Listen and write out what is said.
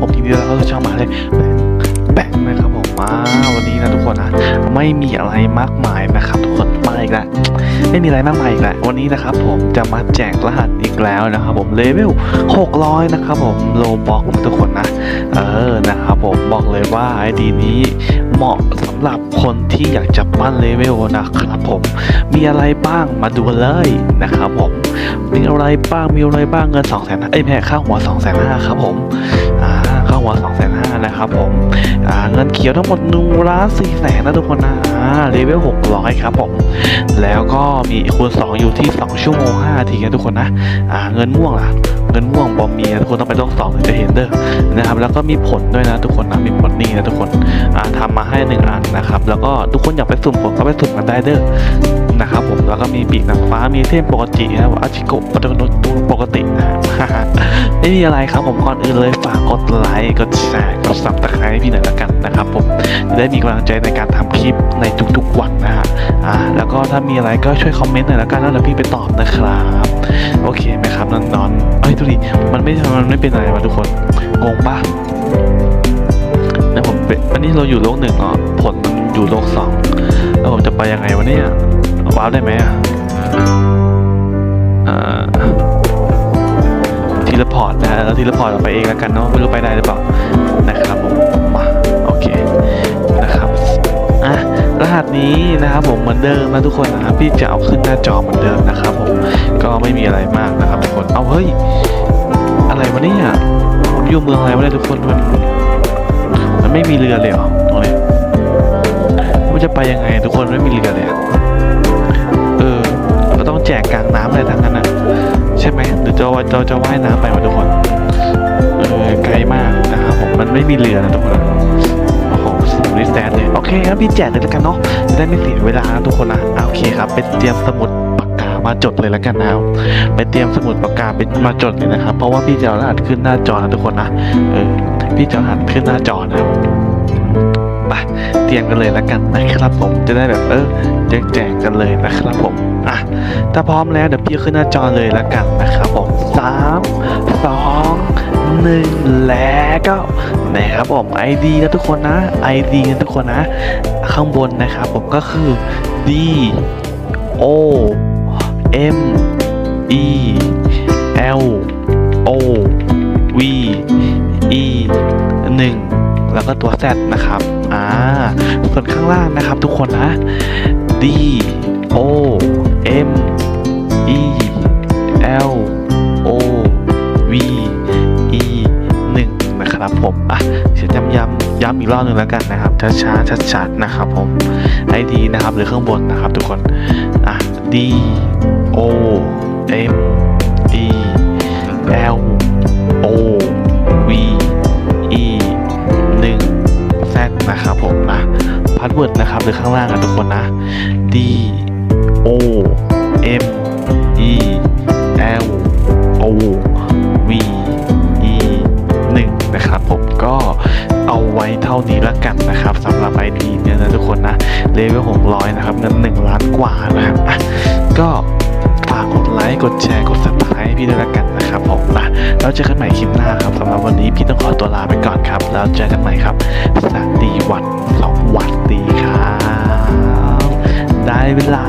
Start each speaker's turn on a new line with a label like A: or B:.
A: ผมทีดีแล้วเขาจะช่องมาเลยแบงงเลยครับผมมาวันนี้นะทุกคนนะไม่มีอะไรมากมายนะครับทุกคนมาอีกแล้วไม่มีอะไรมากมายอีกแล้ววันนี้นะครับผมจะมาแจกรหัสอีกแล้วนะครับผมเลเวล600 นะครับผมโลบ็อกนะทุกคนนะเออนะครับผมบอกเลยว่าไอดีนี้เหมาะสำหรับคนที่อยากจะปั้นเลเวลนะครับผมมีอะไรบ้างมาดูเลยนะครับผมมีอะไรบ้างมีอะไรบ้างเงิน2องแสนเอ้ยแม่ค่าหัว2องแสนห้าครับผม ว2 5 0 0 0นะครับผมเงินเขียวทั้งหมด1ล้าน4แสนนะทุกคนนะเลเวล600ครับผม แล้วก็มีคูณ2อยู่ที่2ชั่วโมง5นาทีนะทุกคนนะเงินม่วงล่ะเงินม่วงบอมมีนะทุกคนต้องไปต้องสองถึงจะเห็นเด้อนะครับแล้วก็มีผลด้วยนะทุกคนนะมีผลนี่นะทุกคนอ่าทำมาให้หนึ่งอันนะครับแล้วก็ทุกคนอยากไปสุ่มผลก็ไปสุ่มกันได้เด้อนะครับผมแล้วก็มีปีกหนางฟ้ามีเทพปกตินะอาชิโกะปกติปกตินะ ไม่มีอะไรครับผมก่อนอื่นเลยฝากกดไลค์กดแชร์กดซับสไครต์พี่หน่อยละกันนะครับผมจะได้มีกำลังใจในการทำคลิปในทุกๆวันนะฮะอ่าแล้วก็ถ้ามีอะไรก็ช่วยคอมเมนต์หน่อยละกันแล้วเดี๋ยวพี่ไปตอบนะครับโอเคไหมครับนอนนอนเอ้ยดูดิมันไม่มันไม่เป็นอะไรวะทุกคนงงปะนี่ยผมเป็นอันนี้เราอยู่โลกหนึ่งเนาะผลมันอยู่โลกสองแล้วผมจะไปยังไงวะเนี่ยว้าวได้ไหมอะ ทีละพอร์ตนะฮะแล้วทีละพอร์ตเราไปเองแล้วกันเนาะไม่รู้ไปได้หรือเปล่านะครับผมมาโอเคนะครับอะรหัสนี้นะครับผมเหมือนเดิมนะทุกคนนะครับพี่จะเอาขึ้นหน้าจอเหมือนเดิมนะครับผมก็ไม่มีอะไรมากนะครับทุกคนเอาเฮ้ยอะไรวะเนี่ยผมอยู่เมืองอะไรวะเนี่ยทุกคนมันมันไม่มีเรือเลยเหรอตรงนี้มันจะไปยังไงทุกคนไม่มีเรือเลย ว่าเราจะว่ายน้ำไปวะทุกคน เออไกลมากนะครับผมมันไม่มีเรือนะทุกคน โอ้โหสูริสแตนเลย โอเคครับพี่แจกเลยแล้วกันเนาะจะได้ไม่เสียเวลานะทุกคนนะโอเคครับไปเตรียมสมุดปากกามาจดเลยแล้วกันนะครับไปเตรียมสมุดปากกาเป็นมาจดเลยนะครับ เพราะว่าพี่จะเอารหัสขึ้นหน้าจอนะทุกคนนะ เออพี่จะเอารหัสขึ้นหน้าจอนะครับ เตรียมกันเลยแล้วกันนะครับผมจะได้แบบเออแจกแจกกันเลยนะครับผมอะถ้าพร้อมแล้วเดี๋ยวพี่ขึ้นหน้าจอเลยแล้วกันนะครับผมสามสองหนึ่งแล้วก็นะครับผม ID นะทุกคนนะ ID นะทุกคนนะ ข้างบนนะครับผมก็คือ D O M E ก็ตัว Z นะครับอ่าส่วนข้างล่างนะครับทุกคนนะ D O M E L O V E 1นะครับผมอะจะจำย้ำย้ำอีกรอบหนึ่งแล้วกันนะครับช้าๆชัดๆนะครับผม ID นะครับหรือข้างบนนะครับทุกคนอะ D O M E L เวิร์ดนะครับ หรือข้างล่างนะทุกคนนะ D O M E L O V E 1นะครับผมก็เอาไว้เท่านี้ละกันนะครับสำหรับ ID เนี่ยนะทุกคนนะเลเวล600 นะครับเงิน1ล้านกว่านะครับก็ฝากกดไลค์กดแชร์กด subscribe ให้พี่ด้วยละกันนะครับผมนะแล้วเจอกันใหม่คลิปหน้าครับสำหรับวันนี้พี่ต้องขอตัวลาไปก่อนครับ แล้วเจอกันใหม่ครับสวัสดีวันสวัส เวลา